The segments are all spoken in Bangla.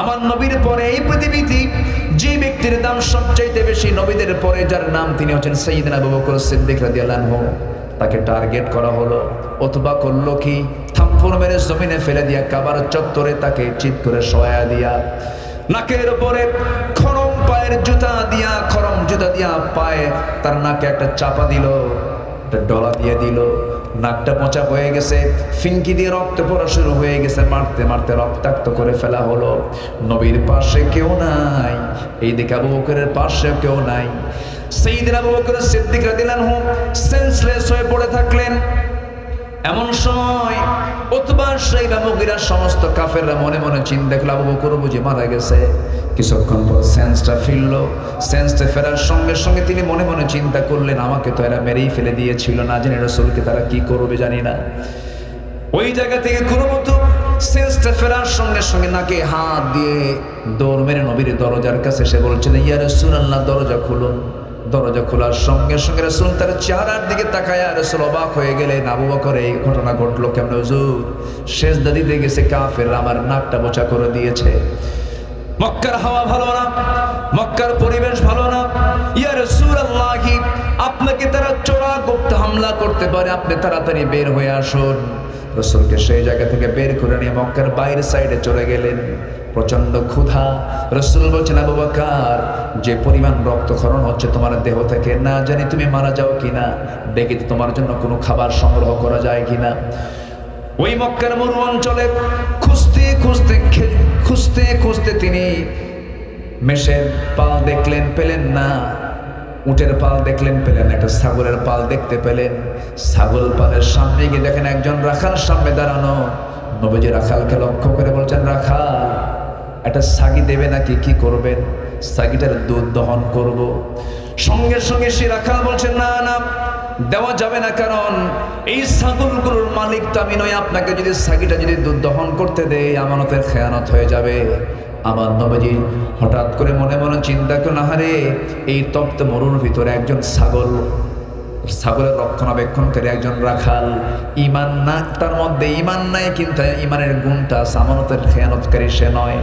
আমার নবীর পরে এই পৃথিবীতে যে ব্যক্তির দাম সবচাইতে বেশি নবীদের পরে, যার নাম তিনি হচ্ছেন সৈয়দিন আবু বকর সিদ্দিক রাদিয়াল্লাহু তাকে টার্গেট করা হলো, অথবা করল কি? থাম্পর মেরে জমিনে ফেলে দিয়া কাবার চত্বরে তাকে চিৎ করে সয়া দিয়া। নাকের উপরে খরম পায়ের জুতা দিয়া, খরম জুতা দিয়া পায়ে তার নাকে একটা চাপা দিল, একটা ডলা দিয়ে দিল। নাকটা পচা হয়ে গেছে ফিঙ্কি দিয়ে রক্ত পড়া শুরু হয়ে গেছে, মারতে মারতে রক্তাক্ত করে ফেলা হলো। নবীর পাশে কেউ নাই এই দিকে আবু বকরের পাশে কেউ নাই। সেই দিন আবু বকর রাদিয়াল্লাহু আনহু সেন্সলেস হয়ে পড়ে থাকলেন। এমন সময় উতবা সাইবা মুগিরা সমস্ত কাফেররা মনে মনে চিন্তা করল আবু বকর বুঝি মারা গেছে। কিছুক্ষণ পর সেন্সটা ফিরলো। সেন্সটা ফেরার সঙ্গে সঙ্গে তিনি মনে মনে চিন্তা করলেন, আমাকে তো এরা মেরেই ফেলে দিয়েছিল, না জানি রসুলকে তারা কি করবে জানি না। ওই জায়গা থেকে কোনো মতো সেন্সটা ফেরার সঙ্গে সঙ্গে নাকে হাত দিয়ে দৌড় মেরে নবীর দরজার কাছে সে বলছেন ইয়া রসুল আল্লাহ দরজা খুলুন। দরজা খোলার সঙ্গে সঙ্গে রসুল তার চেহারার দিকে তাকায় রসুল অবাক হয়ে গেলেন, আবু বকর, এই ঘটনা ঘটলো কেমন হুজুর? শেষ দিতে গেছে কাফের আমার নাকটা বোচা করে দিয়েছে। মক্কার হাওয়া ভালো না, মক্কার পরিবেশ ভালো না। ইয়া রাসূলুল্লাহি, আপনাকে তারা চোরা গুপ্ত হামলা করতে পারে, আপনি তাড়াতাড়ি বের হয়ে আসুন। রসুলকে সেই জায়গা থেকে বের করে নিয়ে মক্কার বাইরের সাইডে চলে গেলেন। প্রচণ্ড ক্ষুধা। রসুল বলছেন, আবু বকর, যে পরিমাণ রক্তক্ষরণ হচ্ছে তোমার দেহ থেকে, না জানি তুমি মারা যাও কিনা, দেখি তোমার জন্য কোনো খাবার সংগ্রহ করা যায় কিনা। ওই মক্কার মরু অঞ্চলে খুঁজতে খুঁজতে খুঁজতে খুঁজতে তিনি মেষের পাল দেখলেন, পেলেন না। উটের পাল দেখলেন, পেলেন একটা ছাগলের পাল দেখতে পেলেন। ছাগল পালের সামনে গিয়ে দেখেন একজন রাখাল সামনে দাঁড়ানো। নবীজি রাখালকে লক্ষ্য করে বলছেন, রাখাল, একটা সাগি দেবে নাকি? কি করবেন? সাগিটার দুধ দহন করব। সঙ্গে সঙ্গে সে রাখাল বলছেন না না দেওয়া যাবে না কারণ এই ছাগলগুলোর মালিক তো আমি নয় আপনাকে যদি সাগিটা যদি দুধ দহন করতে দেয় আমানতের খেয়ানত হয়ে যাবে। আমার নবজি হঠাৎ করে মনে মনে চিন্তা করে হারে এই তপ্ত মরুর ভিতরে একজন ছাগল ছাগলের রক্ষণাবেক্ষণকারী একজন রাখাল। ইমান না তার মধ্যে ইমান নাই কিন্তু ইমানের গুণটা আছে, আমানতের খেয়ানতকারী সে নয়।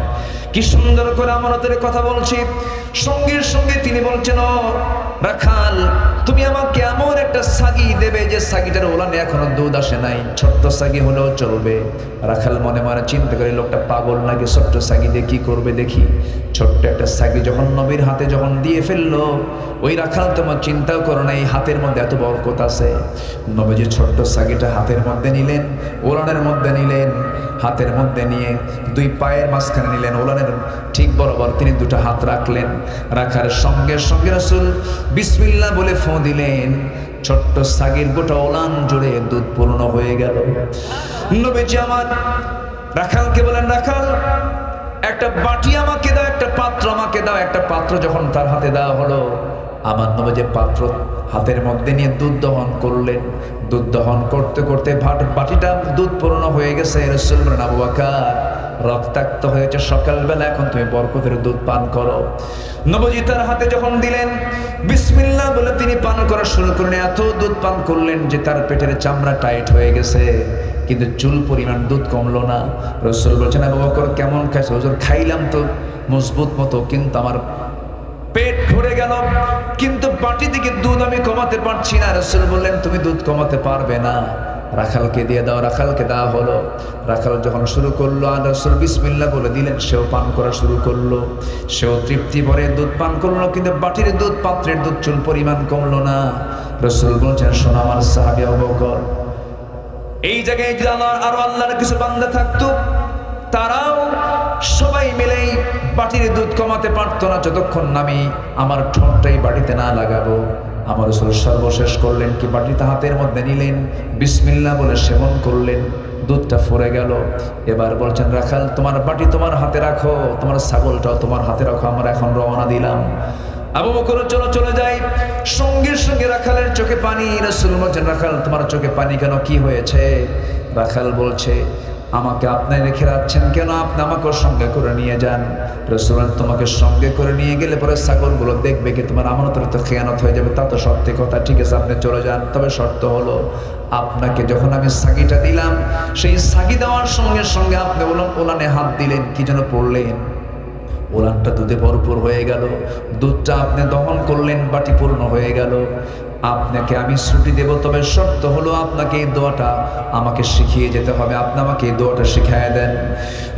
কি সুন্দর করে আমানতের কথা বলছি। সঙ্গে সঙ্গে তিনি বলছেন রাখাল, তুমি আমাকে এমন একটা সাগি দেবে যে সাগিটার ওলানে এখনও দুধ আসে নাই। ছোট্ট সাগি হলেও চলবে। রাখাল মনে মনে চিন্তা করে, লোকটা পাগল নাকি? ছোট্ট সাগি দিয়ে কি করবে দেখি। ছোট্ট একটা সাগি যখন নবীর হাতে যখন দিয়ে ফেলল, ওই রাখাল তোমার চিন্তাও করো না, এই হাতের মধ্যে এত বরকত আছে। নবীজি ছোট্ট সাগিটা হাতের মধ্যে নিলেন ওলানের মধ্যে নিলেন। হাতের মধ্যে নিয়ে দুই পায়ের মাঝখানে নিলেন, ওলানের ঠিক বরাবর তিনি দুটো হাত রাখলেন। রাখার সঙ্গে সঙ্গে রসুল বিসমিল্লা বলে ফোঁ দিলেন। ছোট্ট সাগির গোটা ওলান জুড়ে দুধ পূর্ণ হয়ে গেল। নবীজি আমার রাখালকে বলেন, রাখাল, একটা বাটি আমাকে দাও, একটা পাত্র আমাকে দাও। একটা পাত্র যখন তার হাতে দেওয়া হলো আমার নবে যে পাত্র হাতের মধ্যে নিয়ে দুধ দহন করলেন। দুধ দহন করতে করতে ভাট বাটিটা দুধ পূর্ণ হয়ে গেছে। রসুল রক্তাক্ত হয়েছে সকালবেলা, এখন তুমি বরকতের দুধ পান করো। নবজি তার হাতে যখন দিলেন, বিসমিল্লাহ বলে তিনি পান করা শুরু করলেন। এত দুধ পান করলেন যে তার পেটের চামড়া টাইট হয়ে গেছে। কিন্তু চুল পরিমাণ দুধ কমলো না। রসুল বলছেন, আবু কেমন খাইছে? হুজুর, খাইলাম তো, মজবুত মতো, কিন্তু আমার পেট ভরে গেল। কিন্তু বাটি থেকে দুধ আমি কমাতে পারছি না। রসুল বললেন, তুমি দুধ কমাতে পারবে না। রাখালকে দিয়ে দাও, রাখালকে দেওয়া হলো। রাখাল যখন শুরু করল, আর রসুল বিসমিল্লা বলে দিলেন, সেও পান করা শুরু করল। সেও তৃপ্তি ভরে দুধ পান করল, কিন্তু বাটির দুধ, পাত্রের দুধ চুল পরিমাণ কমলো না। রসুল বলছেন, শোনো আমার সাহাবি অবকর। এই জায়গায় যদি আল্লাহ আরও আল্লাহর কিছু বান্দা থাকতো। তারাও সবাই মিলেই বাটির দুধ কমাতে পারতো না। যতক্ষণ আমি আমার ঠোঁটটাই বাড়িতে না লাগাবো। আমার রসুল সর্বশেষ করলেন কি বাটিতে হাতের মধ্যে নিলেন? বিসমিল্লা বলে সেবন করলেন। দুধটা ফরে গেল। এবার বলছেন, রাখাল, তোমার বাটি তোমার হাতে রাখো। তোমার ছাগলটাও তোমার হাতে রাখো। আমরা এখন রওনা দিলাম। চলো যাই সঙ্গে চোখে পানি। রসুল বলছেন, রাখাল, তোমার চোখে পানি কেন? কি হয়েছে? রাখাল বলছে আমাকে আপনি রেখে রাখছেন কেন? আপনি আমাকে সঙ্গে করে নিয়ে যান। রেস্টুরেন্ট তোমাকে সঙ্গে করে নিয়ে গেলে পরে ছাগলগুলো দেখবে কি তোমার আমানতের তো খেয়ানত হয়ে যাবে, তা তো সত্যি কথা, ঠিক আছে, আপনি চলে যান। তবে শর্ত হলো, আপনাকে যখন আমি সাগিটা দিলাম, সেই সাগি দেওয়ার সঙ্গে সঙ্গে আপনি ওলান হাত দিলেন, কি যেন পড়লেন। ওলানটা দুধে ভরপুর হয়ে গেল। দুধটা আপনি দহন করলেন, বাটি পূর্ণ হয়ে গেল। আপনাকে আমি ছুটি দেব, তবে শর্ত হলো আপনাকে এই দোয়াটা আমাকে শিখিয়ে যেতে হবে। আপনি আমাকে এই দোয়াটা শিখিয়ে দেন।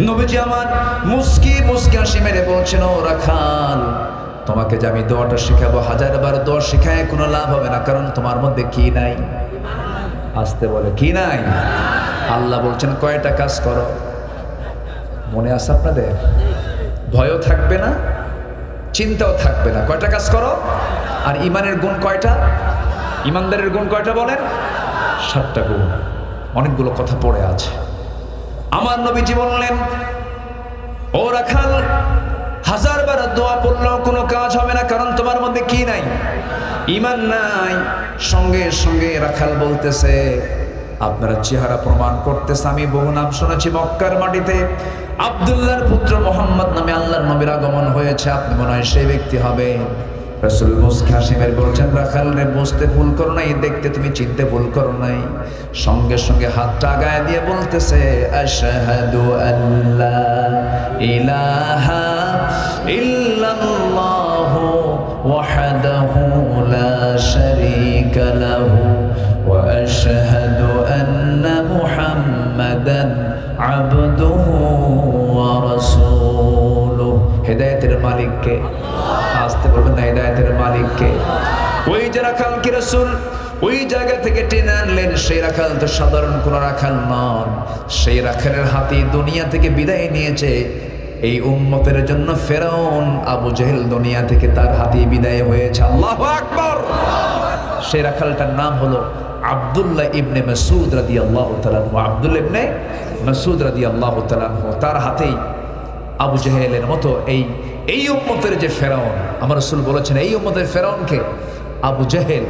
নবীজি আমার মুস্কি মুস্কি হাসি মেরে বলছেন, ও রাখাল, তোমাকে যে আমি দোয়াটা শিখাবো, হাজার বার দোয়া শিখায় কোনো লাভ হবে না। কারণ তোমার মধ্যে কি নাই? আসতে বলে, কি নাই? আল্লাহ বলছেন, কয়টা কাজ করো? মনে আছে আপনাদের? ভয়ও থাকবে না, চিন্তাও থাকবে না। কয়টা কাজ করো? আর ইমানের গুণ কয়টা? ইমানদারের গুণ কয়টা বলেন? সাতটা গুণ। অনেকগুলো কথা পড়ে আছে। আমার নবীজি বললেন, ও রাখাল, হাজার বার দোয়া পড়লেও কোনো কাজ হবে না, কারণ তোমার মধ্যে কি নাই? ইমান নাই। সঙ্গে সঙ্গে রাখাল বলতেছে, আপনারা চেহারা প্রমাণ করতেছে, আমি বহু নাম শুনেছি মক্কার মাটিতে। আবদুল্লাহর পুত্র মোহাম্মদ নামে আল্লাহর নবীর আগমন হয়েছে, আপনি মনে হয় সেই ব্যক্তি হবে বলছেন দেখতে তুমি চিনতে ভুল করো নাই। সঙ্গে সঙ্গে দিয়ে বলতেছে আল্লাহ মালিককে, আসতে বলবেন হেদায়েতের মালিককে। ওই যে রাখাল কি রসুল? ওই জায়গা থেকে টেনে আনলেন, সেই রাখাল তো সাধারণ কোন রাখাল নন। সেই রাখালের হাতি দুনিয়া থেকে বিদায় নিয়েছে। এই উম্মতের জন্য ফেরাউন আবু জেহেল দুনিয়া থেকে তার হাতি বিদায় হয়েছে। আল্লাহ আকবর! সেই রাখালটার নাম হলো আবদুল্লাহ ইবনে মাসুদ রাদি আল্লাহ তালানহু আবদুল্লাহ ইবনে মাসুদ রাদি আল্লাহ তালানহু তার হাতেই আবু জেহেলের মতো এই এই উম্মতের যে ফেরাউন, আমার রসুল বলেছেন, এই উম্মতের ফেরাউনকে আবু জেহেল,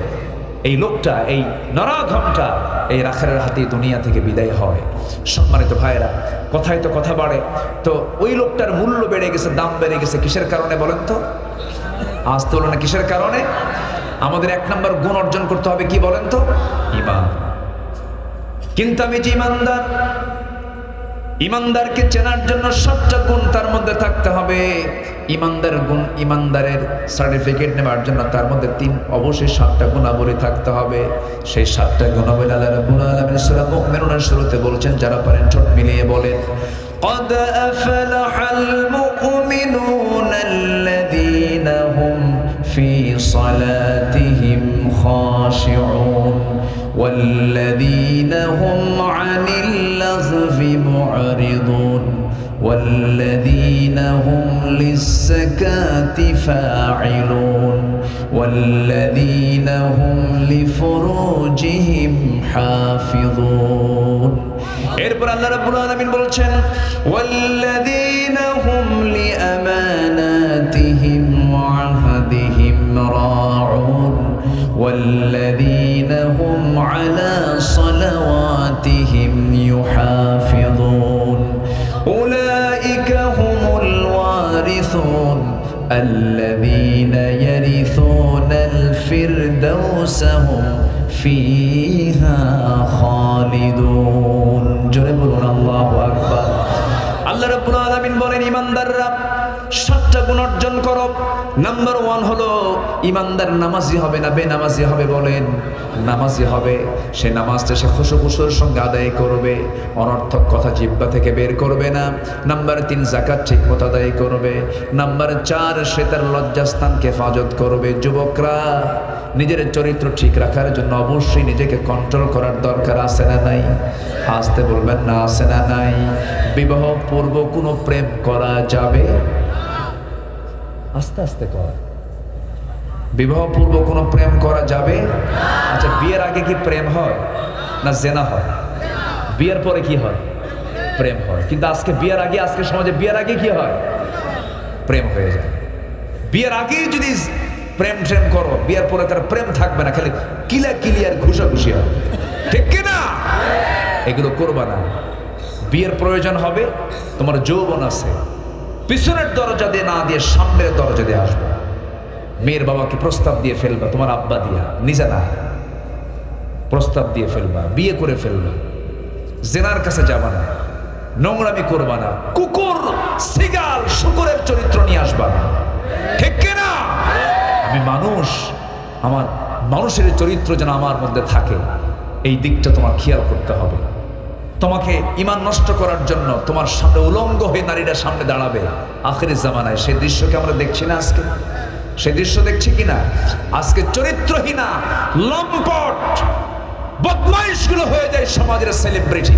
এই লোকটা, এই নরাঘমটা এই রাখারের হাতে দুনিয়া থেকে বিদায় হয়। সম্মানিত ভাইরা কথায় তো কথা বাড়ে, তো ওই লোকটার মূল্য বেড়ে গেছে, দাম বেড়ে গেছে, কিসের কারণে বলেন তো? আজ তো না কিসের কারণে? আমাদের এক নম্বর গুণ অর্জন করতে হবে কি বলেন তো? ইমান। কিন্তু আমি যে ইমানদার ইমানদারকে চেনার জন্য সবটা গুণ তার মধ্যে থাকতে হবে ইমানদার গুণ ইমানদারের সার্টিফিকেট নেওয়ার জন্য তার মধ্যে তিন অবশ্যই সাতটা গুণাবলী থাকতে হবে সেই সাতটা গুণাবলী আল্লাহ রাব্বুল আলামিন সূরা মুমিনুনের শুরুতে বলছেন যারা পারেন ঠোঁট মিলিয়ে বলেন قد أفلح المؤمنون الذين هم في صلاتهم خاشعون والذين هم عن اللغو معرضون والذين هم للزكاة فاعلون والذين هم لفروجهم حافظون এরপর আল্লাহ রাব্বুল আলামিন বলছেন والذين هم لأماناتهم وعهدهم راعون والذين هم الذين يرثون الفردوس هم فيها خالدون জোরে বলুন আল্লাহু আকবার আল্লাহ রাব্বুল আলামিন বলেন ইমানদাররা সাতটা গুণ অর্জন করো। নাম্বার ওয়ান হলো, ইমানদার নামাজি হবে না বেনামাজি হবে বলেন। নামাজি হবে, সে নামাজটা সে খুশু খুশুর সঙ্গে আদায় করবে, অনর্থক কথা জিব্বা থেকে বের করবে না। নাম্বার তিন জাকাত ঠিক মতো আদায় করবে। নাম্বার চার, সে তার লজ্জাস্থানকে হেফাজত করবে। যুবকরা, নিজের চরিত্র ঠিক রাখার জন্য অবশ্যই নিজেকে কন্ট্রোল করার দরকার আছে না নাই? আসতে বলবেন না, আছে না নাই? বিবাহ পূর্ব কোনো প্রেম করা যাবে? আস্তে আস্তে কর। বিবাহ পূর্ব কোনো প্রেম করা যাবে? আচ্ছা বিয়ের আগে কি প্রেম হয়? না, জেনা হয়। বিয়ের পরে কি হয়? প্রেম হয়। কিন্তু আজকে বিয়ের আগে, আজকে সমাজে বিয়ের আগে কি হয়? প্রেম হয়ে যায়। বিয়ের আগেই যদি প্রেম ট্রেম করো, বিয়ের পরে তার প্রেম থাকবে না, খালি কিলা কিলিয়ার ঘুষাঘুষি হবে। ঠিক কি না? এগুলো করবা না। বিয়ের প্রয়োজন হবে, তোমার যৌবন আছে। পিছনের দরজা দিয়ে না দিয়ে সামনের দরজা দিয়ে আসব। মেয়ের বাবাকে প্রস্তাব দিয়ে ফেলবা, তোমার আব্বা দিয়া, নিজে না। প্রস্তাব দিয়ে ফেলবা, বিয়ে করে ফেলবা। জেনার কাছে যাবা না, নোংরামি করবা না। কুকুর, সিগাল, শুকুরের চরিত্র নিয়ে আসবা না। ঠিক না? আমি মানুষ, আমার মানুষের চরিত্র যেন আমার মধ্যে থাকে, এই দিকটা তোমার খেয়াল করতে হবে। তোমাকে ইমান নষ্ট করার জন্য তোমার সামনে উলঙ্গ হয়ে নারীরা সামনে দাঁড়াবে। আখেরি জামানায় সেই দৃশ্যকে আমরা দেখছি না আজকে? সে দৃশ্য দেখছি কিনা? আজকে চরিত্রহীনা, লম্পট, বদমাইশগুলো হয়ে যায় সমাজের সেলিব্রিটি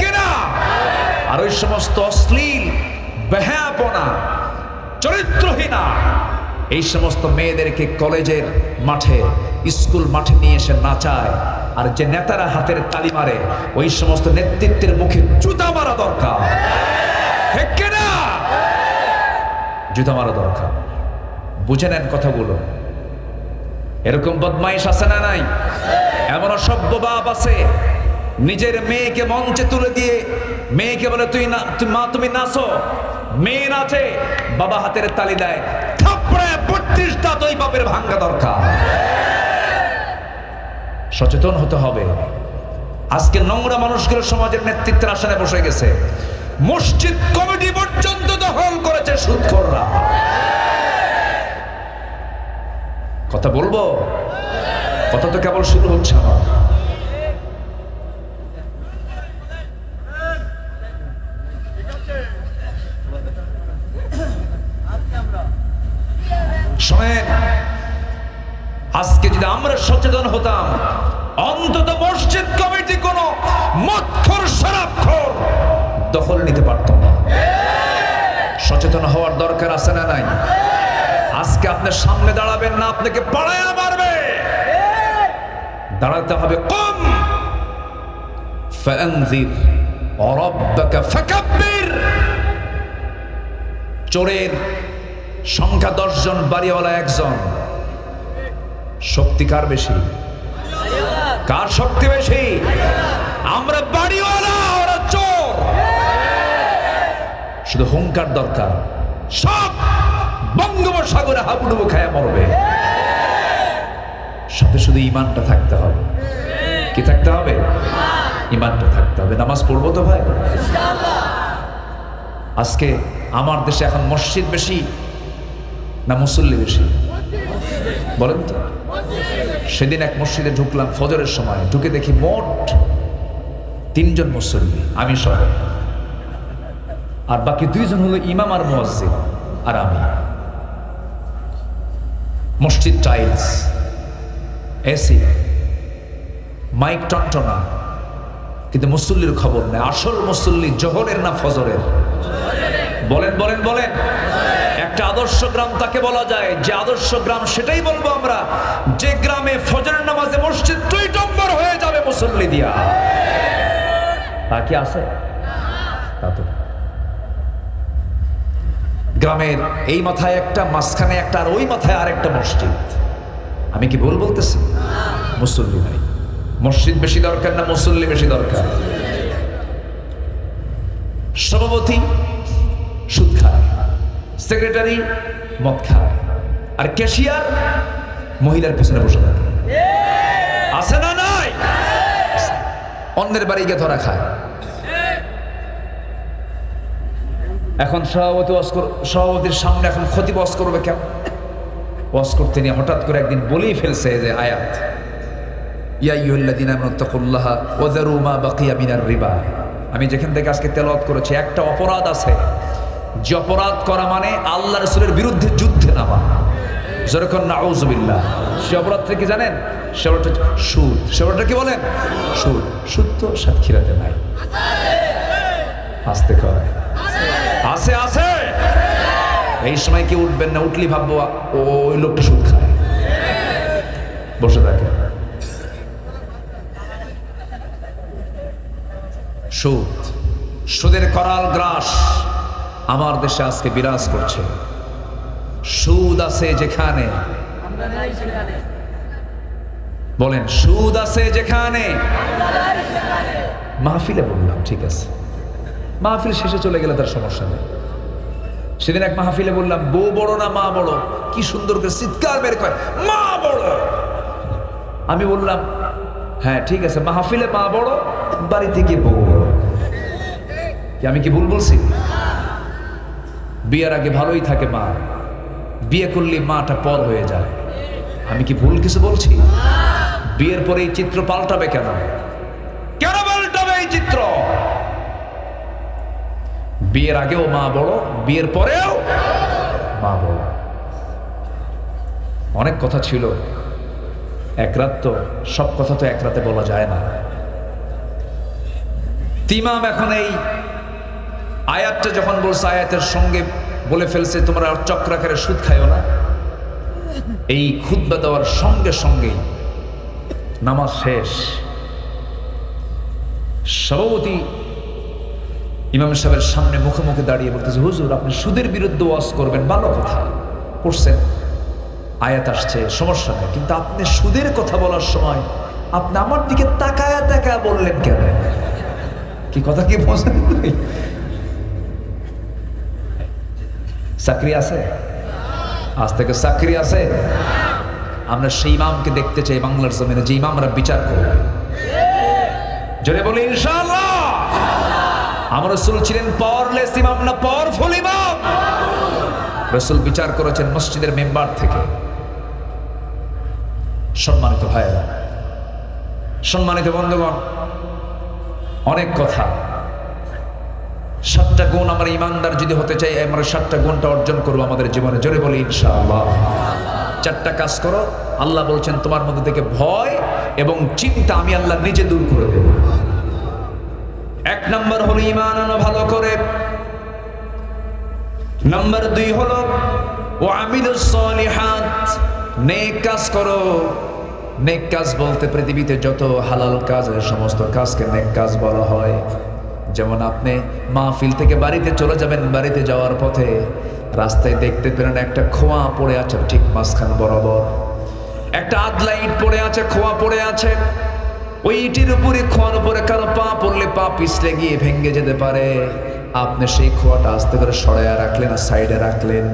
কিনা? আর ওই সমস্ত অশ্লীল বেহাপনা চরিত্রহীনা, এই সমস্ত মেয়েদেরকে কলেজের মাঠে স্কুল মাঠে নিয়ে এসে নাচায়। আর যে নেতারা হাতের তালি মারে, ওই সমস্ত নেতৃত্বের মুখে জুতা মারা দরকার। জুতা মারা দরকার। বুঝে নেন কথাগুলো। এরকম বদমাইশ আছে না নাই? এমন অসভ্য বাপ আছে। নিজের মেয়েকে মঞ্চে তুলে দিয়ে, মেয়েকে বলে, তুই না মা, তুমি নাচো। মেয়ে নাচে, বাবা হাতের তালি দেয়। থাপড়ায় বত্রিশ দাঁত বাপের ভাঙ্গা দরকার। সচেতন হতে হবে। আজকে নোংরা মানুষগুলো সমাজের নেতৃত্বের আসনে বসে গেছে। মসজিদ কমিটি পর্যন্ত দখল করেছে সুৎখররা কথা বলব? কথা তো কেবল শুরু হচ্ছে আমার। আজকে যদি আমরা সচেতন হতাম অন্তত মসজিদ কমিটি কোন মক্ষর সারাক্ষর দখল নিতে পারত না সচেতন হওয়ার দরকার আছে না নাই আজকে আপনার সামনে দাঁড়াবেন না আপনাকে পাড়ায় মারবে দাঁড়াতে হবে কম فأنذر وربك فكبر চোরের সংখ্যা দশজন বাড়িওয়ালা একজন শক্তি কার বেশি? কার শক্তি বেশি? আমরা বাড়িওয়ালা, ওরা চোর। শুধু হুঙ্কার দরকার। সব বঙ্গোপসাগরে হাবুডুবু খায়া মরবে। সাথে শুধু ইমানটা থাকতে হবে। কি থাকতে হবে? ইমানটা থাকতে হবে। নামাজ পড়ব তো ভাই? আজকে আমার দেশে এখন মসজিদ বেশি না মুসল্লি বেশি? বলেন তো। সেদিন এক মসজিদে ঢুকলাম ফজরের সময়। ঢুকে দেখি মোট তিনজন মুসল্লি, আমি সহ। আর বাকি দুইজন হলো ইমাম আর মুয়াজ্জিন, আর আমি। মসজিদ টাইলস, এসি, মাইক টনটনা, কিন্তু মুসল্লির খবর নেই। আসল মুসল্লি জোহরের না ফজরের? বলেন বলেন বলেন। একটা আদর্শ গ্রাম তাকে বলা যায়। যে আদর্শ গ্রাম সেটাই বলব আমরা। যে গ্রামে ফজরের নামাজে মসজিদ দুই নম্বর হয়ে যাবে মুসল্লি দিয়া। তা কি আছে? গ্রামের এই মাথায় একটা, মাঝখানে একটা, আর ওই মাথায় আর একটা মসজিদ। আমি কি ভুল বলতেছি? মুসল্লি নাই। মসজিদ বেশি দরকার না মুসল্লি বেশি দরকার? সভাপতি সুদ খায়। সেক্রেটারি মদ খায়। আর ক্যাশিয়ার মহিলার পেছনে বসে থাকে। আছে না নাই? অন্যের বাড়ি গিয়ে ধরা খায়। এখন সভাপতি সভাপতির সামনে এখন ক্ষতি বস করবে কেন ওয়াজ করতে নিয়ে হঠাৎ করে একদিন বলেই ফেলছে যে, আয়াত আমি যেখান থেকে আজকে তেলাওয়াত করেছি, একটা অপরাধ আছে। যে অপরাধ করা মানে আল্লাহ রসুলের বিরুদ্ধে যুদ্ধে নামা। যেরকম নাউজুবিল্লাহ। সে অপরাধ থেকে কি জানেন? সে অপরাধটা সুদ। সে অপরাধটা কি বলেন? সুদ। সুদ তো সাতক্ষীরাতে নাই। আসতে আছে আছে। এই সময় কি উঠবেন না উঠলি ভাববো ওই লোকটা সুদ খায়। বসে থাকে। সুদ। সুদের করাল গ্রাস। আমার দেশে আজকে বিরাজ করছে। সুদ আছে যেখানে। বলেন, সুদ আছে যেখানে। মাহফিলে বললাম, ঠিক আছে। মাহফিল শেষে চলে গেলে তার সমস্যা নেই। সেদিন এক মাহফিলে বললাম, বউ বড় না মা বড়? কি সুন্দর করে চিৎকার বের করে, মা বড়। আমি বললাম হ্যাঁ ঠিক আছে, মাহফিলে মা বড়, বাড়িতে গিয়ে বউ বড়। আমি কি ভুল বলছি? বিয়ের আগে ভালোই থাকে মা। বিয়ে করলে মাটা পর হয়ে যায়। আমি কি ভুল কিছু বলছি? বিয়ের পরে এই চিত্র পাল্টাবে কেন? কেন পাল্টাবে এই চিত্র? বিয়ের আগেও মা বড়, বিয়ের পরেও মা বড়। অনেক কথা ছিল। এক রাত তো সব কথা তো এক রাতে বলা যায় না। তিমাম এখন এই আয়াতটা যখন বলছে, আয়াতের সঙ্গে বলে ফেলছে, তোমরা চক্রাকারে সুদ খাইও না। এই খুদ্া দেওয়ার সঙ্গে সঙ্গেই নামাজ শেষ। সভাপতি ইমাম সাহেবের সামনে মুখে মুখে দাঁড়িয়ে বলতেছে, হুজুর, আপনি সুদের বিরুদ্ধে ওয়াজ করবেন, ভালো কথা। করছেন। আয়াত আসছে, সমস্যা নেই। কিন্তু আপনি সুদের কথা বলার সময় আপনি আমার দিকে তাকায়া তাকায়া বললেন কেন? কি কথা কি বোঝেন চাকরি আছে? আজ থেকে চাকরি আছে? আমরা সেই ইমামকে দেখতে চাই বাংলার জমিনে, যে ইমামরা বিচার করবে। জোরে বলি, ইনশাআল্লাহ! আমার রসুল ছিলেন পাওয়ারলেস ইমাম না পাওয়ারফুল ইমাম? রসুল বিচার করেছেন মসজিদের মেম্বার থেকে। সম্মানিত ভাইয়েরা, সম্মানিত বন্ধুগণ, অনেক কথা। সাতটা গুণ আমার ইমানদার যদি হতে চাই আমরা সাতটা গুণটা অর্জন করব আমাদের জীবনে। জোরে বলি, ইনশাআল্লাহ। চারটা কাজ করো, আল্লাহ বলছেন, তোমার মধ্যে থেকে ভয় এবং চিন্তা আমি আল্লাহ নিজে দূর করে দেব। এক নম্বর হলো ইমান আনো ভালো করে। নাম্বার দুই হলো ও আমিল সলিহাত নেক কাজ করো। নেক কাজ বলতে পৃথিবীতে যত হালাল কাজ, সমস্ত কাজকে নেক কাজ বলা হয়। যেমন আপনি মাহফিল থেকে বাড়িতে চলে যাবেন, বাড়িতে যাওয়ার পথে রাস্তায় দেখতে পেলেন একটা খোয়া পড়ে আছে, ঠিক মাঝখান বরাবর। একটা আদলা ইট পড়ে আছে, খোয়া পড়ে আছে। ওই ইটের উপরে, খোয়ার উপরে কারও পা পড়লে পা পিছলে গিয়ে ভেঙে যেতে পারে। আপনি সেই খোয়াটা আস্তে করে সরাইয়া রাখলেন আর সাইডে রাখলেন।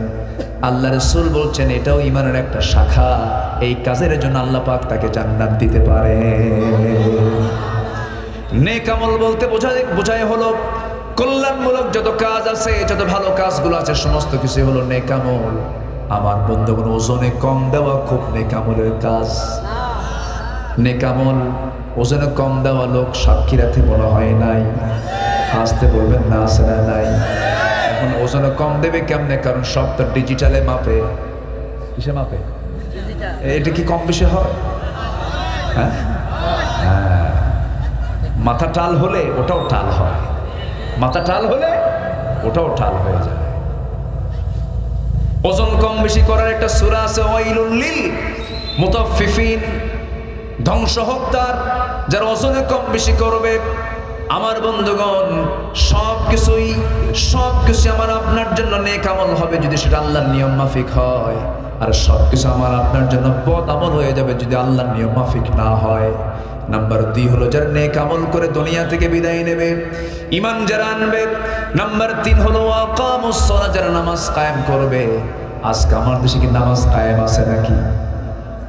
আল্লাহ রসুল বলছেন, এটাও ইমানের একটা শাখা। এই কাজের জন্য আল্লাহ পাক তাকে জান্নাত দিতে পারে। নেকামল বলতে বোঝায় বোঝায় হলো কল্যাণমূলক যত কাজ আছে যত ভালো কাজগুলো আছে সমস্ত কিছু হলো নেকামল। আমার বন্ধুগণ ওজনে কম দেওয়া খুব নেকামলের কাজ। নেকামল ওজনে কম দেওয়া লোক সাক্ষীরাতে বলা হয় নাই। আসতে বলবেন না আছে না নাই। এখন ওজনে কম দেবে কেমনে? কারণ সব তো ডিজিটালে মাপে। কিসে মাপে? এটা কি কম বেশি হ্যাঁ? হ্যাঁ। মাথা টাল হলে ওটাও টাল হয়। মাথা টাল হলে ওটাও টাল হয়ে যায়। ওজন কম বেশি করার একটা সুরা আছে, ওয়াইলুল লিল। মুতাফফিফিন, ধ্বংস হোক তার, যারা ওজনে কম বেশি করবে। আমার বন্ধুগণ সব কিছুই সব কিছু আমার আপনার জন্য নেক আমল হবে যদি সেটা আল্লাহর নিয়ম মাফিক হয়। আর সব কিছু আমার আপনার জন্য পথ আমল হয়ে যাবে যদি আল্লাহর নিয়ম মাফিক না হয়। নাম্বার দুই হলো যারা নেক আমল করে দুনিয়া থেকে বিদায় নেবে ইমান যারা আনবে। নাম্বার তিন হলো আকামুস সালাহ যারা নামাজ কায়েম করবে। আজকে আমার দেশে কি নামাজ কায়েম আছে নাকি?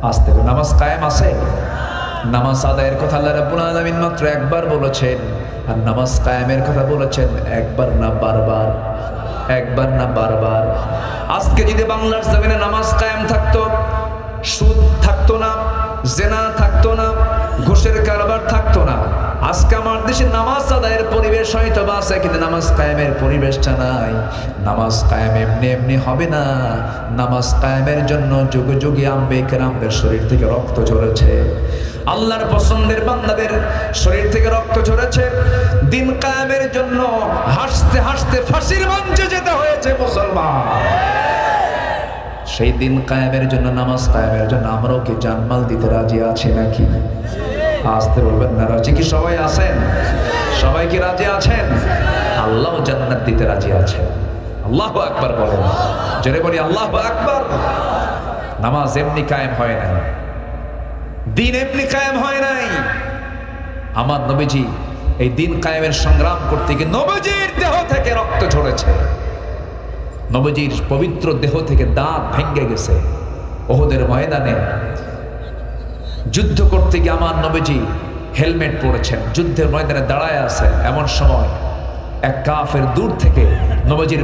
আজ থেকে নামাজ কায়েম আছে? নামাজ আদায়ের কথা আল্লাহ রাব্বুল আলামিন মাত্র একবার বলেছেন, আর নামাজ কায়েমের কথা বলেছেন একবার না বারবার। একবার না বারবার। আজকে যদি বাংলার জমিনে নামাজ কায়েম থাকতো, সুদ থাকতো না, জেনা থাকতো না ঘুষের কারবার থাকতো না। আজকে আমার দেশে নামাজ আদায়ের পরিবেশ হয়তো বা আছে, কিন্তু নামাজ কায়েমের পরিবেশটা নাই। নামাজ কায়েম এমনি এমনি হবে না। নামাজ কায়েমের জন্য যুগে যুগে আম্বে কেরামদের শরীর থেকে রক্ত ঝরেছে। আল্লাহর পছন্দের বান্দাদের শরীর থেকে রক্ত ঝরেছে। দিন কায়েমের জন্য হাসতে হাসতে ফাঁসির মঞ্চে যেতে হয়েছে মুসলমান। সেই দিন কায়েমের জন্য, নামাজ কায়েমের জন্য আমরাও কি জানমাল দিতে রাজি আছি নাকি? আসতে বলবেন না। রাজি কি সবাই আছেন? সবাই কি রাজি আছেন? আল্লাহ জান্নাত দিতে রাজি আছেন। আল্লাহ আকবার বলেন। জোরে বলি, আল্লাহ আকবার। নামাজ এমনি কায়েম হয় নাই। দিন এমনি কায়েম হয় নাই। আমার নবীজি এই দিন কায়েমের সংগ্রাম করতে গিয়ে নবীজির দেহ থেকে রক্ত ঝরেছে। নবজির পবিত্র দেহ থেকে দাঁত ভেঙ্গে গেছে। ওহদের ময়দানে যুদ্ধ করতে গিয়ে আমার নবীজি হেলমেট পরেছেন। যুদ্ধের ময়দানে দাঁড়ায় আছে এমন সময় এক কাফের দূর থেকে নবজির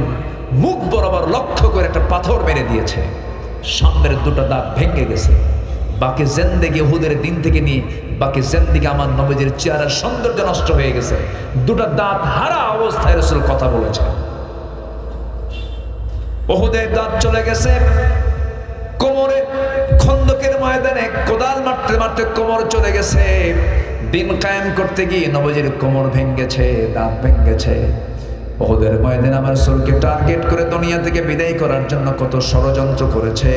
মুখ বরাবর লক্ষ্য করে একটা পাথর মেরে দিয়েছে। সামনের দুটো দাঁত ভেঙে গেছে। বাকি জেন্দেগি হুদের দিন থেকে নিয়ে বাকি জেন্দিকে আমার নবীজির চেহারার সৌন্দর্য নষ্ট হয়ে গেছে। দুটো দাঁত হারা অবস্থায় রসুল কথা বলেছে। ওহুদের দাঁত চলে গেছে কোমরে। মারতে মারতে কোমর চলে গেছে। দিন কায়েম করতে গিয়ে নবজির কোমর ভেঙ্গেছে দাঁত ভেঙ্গেছে ওদের ময়দিন আমার সোলকে টার্গেট করে দুনিয়া থেকে বিদায় করার জন্য কত ষড়যন্ত্র করেছে।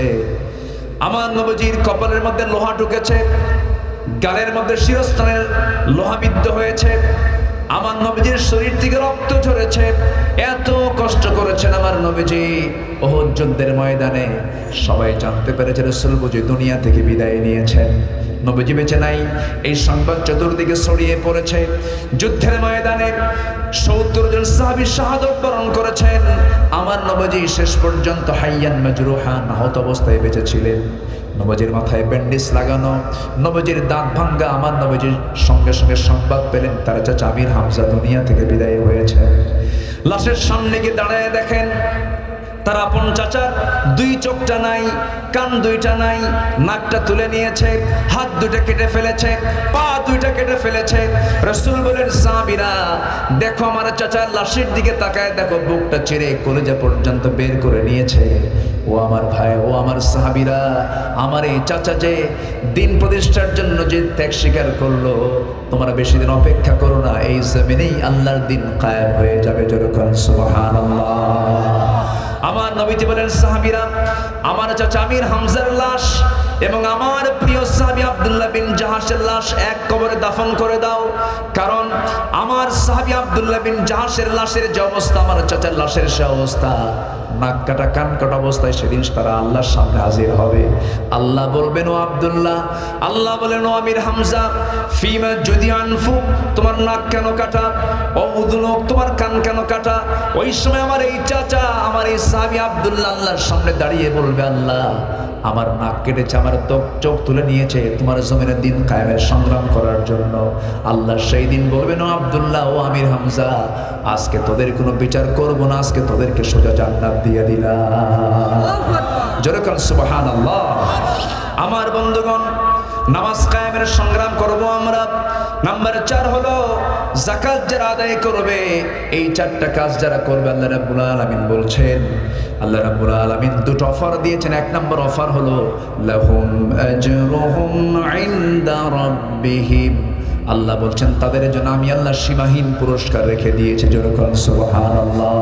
আমার নবজির কপালের মধ্যে লোহা ঢুকেছে, গালের মধ্যে শিরস্থানের লোহাবিদ্ধ হয়েছে। আমার নবীজির শরীর থেকে রক্ত ঝরেছে। এত কষ্ট করেছেন আমার নবীজি। ওহদ যুদ্ধের ময়দানে সবাই জানতে পেরেছে রসুল বুঝি দুনিয়া থেকে বিদায় নিয়েছেন। নবীজি বেঁচে নাই। এই সংবাদ চতুর্দিকে ছড়িয়ে পড়েছে। যুদ্ধের ময়দানে সত্তর জন সাহাবি শাহাদত বরণ করেছেন। আমার নবজি শেষ পর্যন্ত হাইয়ান মাজরুহান আহত অবস্থায় বেঁচে ছিলেন। নবজির মাথায় ব্যান্ডেজ লাগানো, নবজির দাঁত ভাঙ্গা আমার নবজির সঙ্গে সঙ্গে সংবাদ পেলেন, তার চাচা আমির হামজা দুনিয়া থেকে বিদায় হয়েছে। লাশের সামনে গিয়ে দাঁড়ায় দেখেন তার আপন চাচার দুই চোখটা নাই, কান দুইটা নাই, নাকটা তুলে নিয়েছে, হাত দুইটা কেটে ফেলেছে, পা দুইটা কেটে ফেলেছে। রসুল বলেন, সাহাবিরা, দেখো আমার চাচার লাশের দিকে তাকায়, দেখো বুকটা চিরে কলেজা পর্যন্ত বের করে নিয়েছে। ও আমার ভাই, ও আমার সাহাবিরা, আমার এই চাচা যে দিন প্রতিষ্ঠার জন্য যে ত্যাগ স্বীকার করল, তোমরা বেশি দিন অপেক্ষা করো না, এই জমিনেই আল্লাহর দিন কায়েম হয়ে যাবে যেরকম সুবহানাল্লাহ। আমার নবীজি বলেন, সাহাবিরা, আমার চাচা আমির হামজার লাশ এবং আমার প্রিয় সাহাবি আব্দুল্লাহ বিন জাহাসের লাশ এক কবরে দাফন করে দাও। কারণ আমার সাহাবি আব্দুল্লাহ বিন জাহাসের লাশের যে অবস্থা, আমার চাচার লাশের সে অবস্থা। নাক কাটা, কান কাটা অবস্থায় সেদিন তারা আল্লাহর সামনে হাজির হবে। আল্লাহ বলবেন, ও আবদুল্লাহ, আল্লাহ বলেন, ও আমির হামজা, ফিমা যদি আনফু, তোমার নাক কেন কাটা? ও উদুলক তোমার কান কেন কাটা? ওই সময় আমার এই চাচা, আমার এই সাবি আবদুল্লাহ আল্লাহর সামনে দাঁড়িয়ে বলবে, আল্লাহ আমার নাক কেটেছে, আমার চোখ চোখ তুলে নিয়েছে, তোমার জমিনের দিন কায়েমের সংগ্রাম করার জন্য। আল্লাহ সেই দিন বলবেন, ও আব্দুল্লাহ, ও আমির হামজা, আজকে তোদের কোনো বিচার করব না, আজকে তোদেরকে সোজা জান্নাত দিয়ে দিলাম। যেরকম সুবহান আল্লাহ আমার বন্ধুগণ, নামাজ কায়েমের সংগ্রাম করব আমরা। নাম্বার চার হলো জাকাত যারা আদায় করবে, এই চারটা কাজ যারা করবে, আল্লাহ রাব্বুল আলামিন বলছেন আল্লাহ রাব্বুল আলামিন দুটো অফার দিয়েছেন। এক নম্বর অফার হলো, লাহুম আজরুহুম ইনদা রাব্বিহিম। আল্লাহ বলছেন, তাদের জন্য আমি আল্লাহ সীমাহীন পুরস্কার রেখে দিয়েছি যেরকম সুবহান আল্লাহ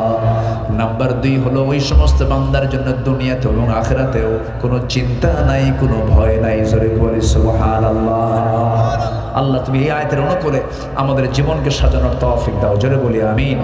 নাম্বার দুই হলো, ওই সমস্ত বান্দার জন্য দুনিয়াতে এবং আখেরাতেও কোনো চিন্তা নাই, কোনো ভয় নাই। জোরে বলি সুবহান আল্লাহ আল্লাহ তুমি এই আয়তের অনুকূলে আমাদের জীবনকে সাজানোর তৌফিক দাও। জোরে বলি, আমিন।